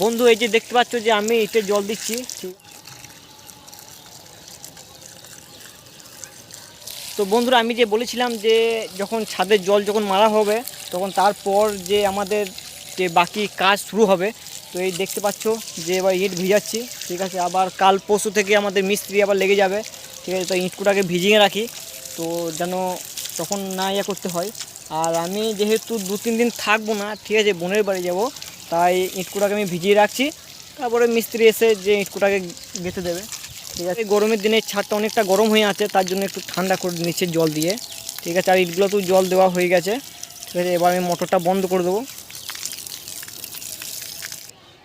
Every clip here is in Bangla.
বন্ধু, এই যে দেখতে পাচ্ছ যে আমি ইটে জল দিচ্ছি। তো বন্ধুরা, আমি যে বলেছিলাম যে যখন ছাদের জল যখন মারা হবে, তখন তারপর যে আমাদের যে বাকি কাজ শুরু হবে, তো এই দেখতে পাচ্ছ যে এবার ইট ভিজাচ্ছি, ঠিক আছে? আবার কাল পরশু থেকে আমাদের মিস্ত্রি আবার লেগে যাবে, ঠিক আছে? তো ইটকুটাকে ভিজিয়ে রাখি, তো যেন তখন না ইয়ে করতে হয়। আর আমি যেহেতু দু তিন দিন থাকব না, ঠিক আছে? বোনের বাড়ি যাব তাই ইটকুটাকে আমি ভিজিয়ে রাখছি। তারপরে মিস্ত্রি এসে যে ইটকুটাকে গেঁথে দেবে। ঠিক আছে? গরমের দিনে ছাদটা অনেকটা গরম হয়ে আছে, তার জন্য একটু ঠান্ডা করে নিচ্ছে জল দিয়ে। ঠিক আছে? আর ইটগুলো তো জল দেওয়া হয়ে গেছে। ঠিক আছে? এবার আমি মোটরটা বন্ধ করে দেবো।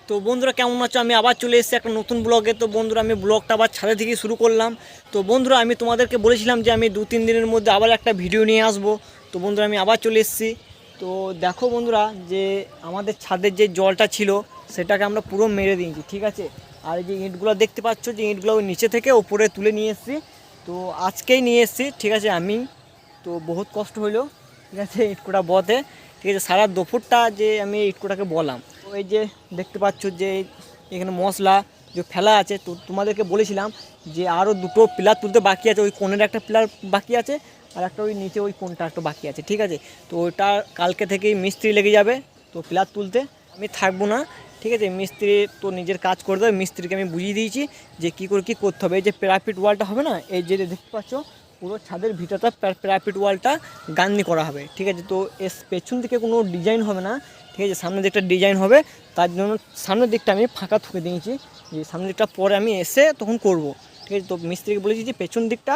তো বন্ধুরা, কেমন আছো? আমি আবার চলে এসেছি একটা নতুন ব্লগে। তো বন্ধুরা, আমি ব্লগটা আবার ছাদে থেকে শুরু করলাম। তো বন্ধুরা, আমি তোমাদেরকে বলেছিলাম যে আমি দু তিন দিনের মধ্যে আবার একটা ভিডিও নিয়ে আসব। তো বন্ধুরা, আমি আবার চলে এসেছি। তো দেখো বন্ধুরা যে আমাদের ছাদের যে জলটা ছিল, সেটাকে আমরা পুরো মেরে দিয়েছি, ঠিক আছে? আর যে ইঁটগুলো দেখতে পাচ্ছ যে ইঁটগুলো নিচে থেকে ওপরে তুলে নিয়ে এসেছি। তো আজকেই নিয়ে এসেছি, ঠিক আছে, আমি। তো বহুত কষ্ট হইল, ঠিক আছে, ইটকোটা বতে ঠিক আছে, সারা দুপুরটা যে আমি ইটকোটাকে বলাম। তো এই যে দেখতে পাচ্ছ যে এখানে মশলা যে ফেলা আছে, তো তোমাদেরকে বলেছিলাম যে আরও দুটো পিলার তুলতে বাকি আছে, ওই কোণের একটা পিলার বাকি আছে। আর একটা ওই নিচে ওই কোনটা একটা বাকি আছে, ঠিক আছে? তো ওটা কালকে থেকেই মিস্ত্রি লেগে যাবে, তো পিলার তুলতে। আমি থাকব না, ঠিক আছে? মিস্ত্রি তো নিজের কাজ করে দেবে, মিস্ত্রিকে আমি বুঝিয়ে দিয়েছি যে কী করে কী করতে হবে। এই যে প্যারাপিট ওয়ালটা হবে না, এই যে দেখতে পাচ্ছ, পুরো ছাদের ভিতরটা প্যারাপিট ওয়ালটা গান্নি করা হবে, ঠিক আছে? তো এর পেছন দিকে কোনো ডিজাইন হবে না, ঠিক আছে? সামনের দিকটা ডিজাইন হবে, তার জন্য সামনের দিকটা আমি ফাঁকা থুকে দিয়েছি, যে সামনের দিকটা পরে আমি এসে তখন করব, ঠিক আছে? তো মিস্ত্রিকে বলেছি যে পেছন দিকটা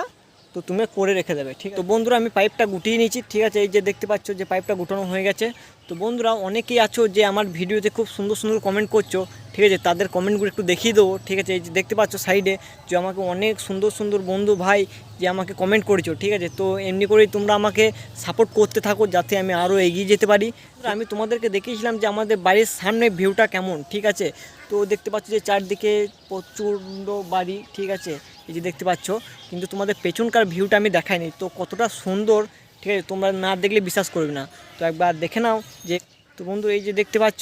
তো তুমি করে রেখে দেবে, ঠিক তো বন্ধুরা আমি পাইপটা গুটিয়ে নিয়েছি, ঠিক আছে? এই যে দেখতে পাচ্ছ যে পাইপটা গুটানো হয়ে গেছে। তো বন্ধুরা অনেকেই আছো যে আমার ভিডিওতে খুব সুন্দর সুন্দর কমেন্ট করছ। ঠিক আছে, তাদের কমেন্টগুলো একটু দেখিয়ে দেবো। ঠিক আছে, এই যে দেখতে পাচ্ছ সাইডে যে আমাকে অনেক সুন্দর সুন্দর বন্ধু ভাই যে আমাকে কমেন্ট করেছ, ঠিক আছে? তো এমনি করেই তোমরা আমাকে সাপোর্ট করতে থাকো যাতে আমি আরও এগিয়ে যেতে পারি। আমি তোমাদেরকে দেখিয়েছিলাম যে আমাদের বাড়ির সামনে ভিউটা কেমন, ঠিক আছে? তো দেখতে পাচ্ছ যে চারদিকে প্রচণ্ড বাড়ি, ঠিক আছে? এই যে দেখতে পাচ্ছ, কিন্তু তোমাদের পেছনকার ভিউটা আমি দেখাইনি। তো কতটা সুন্দর, ঠিক আছে? তোমরা না দেখলে বিশ্বাস করবে না। তো একবার দেখে নাও যে তো বন্ধু, এই যে দেখতে পাচ্ছ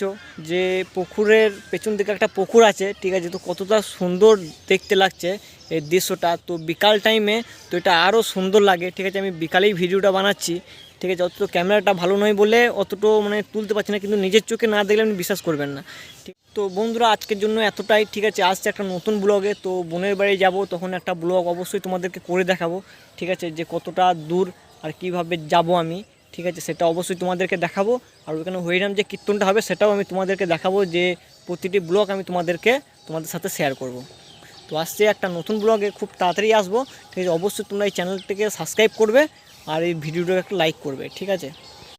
যে পুকুরের পেছন দিকে একটা পুকুর আছে, ঠিক আছে, তো কতটা সুন্দর দেখতে লাগছে এই দৃশ্যটা। তো বিকাল টাইমে তো এটা আরও সুন্দর লাগে, ঠিক আছে, আমি বিকালেই ভিডিওটা বানাচ্ছি, ঠিক আছে, অতটা ক্যামেরাটা ভালো নয় বলে অতটাও মানে তুলতে পারছি না, কিন্তু নিজের চোখে না দেখলে আপনি বিশ্বাস করবেন না, ঠিক। তো বন্ধুরা, আজকের জন্য এতটাই, ঠিক আছে, আসছে একটা নতুন ব্লগে তো বোনের বাড়ি যাব, তখন একটা ব্লগ অবশ্যই তোমাদেরকে করে দেখাবো, ঠিক আছে, যে কতটা দূর আর কীভাবে যাব আমি ঠিক আছে, সেটা অবশ্যই তোমাদেরকে দেখাবো। আর ওইখানে হরিরাম যে কীর্তনটা হবে, সেটাও আমি তোমাদেরকে দেখাবো যে প্রতিটি ব্লগ আমি তোমাদেরকে তোমাদের সাথে শেয়ার করব। তো আসছে একটা নতুন ব্লগে, খুব তাড়াতাড়ি আসব। ঠিক আছে, অবশ্যই তোমরা এই চ্যানেলটিকে সাবস্ক্রাইব করবে আর এই ভিডিওটাকে একটা লাইক করবে, ঠিক আছে?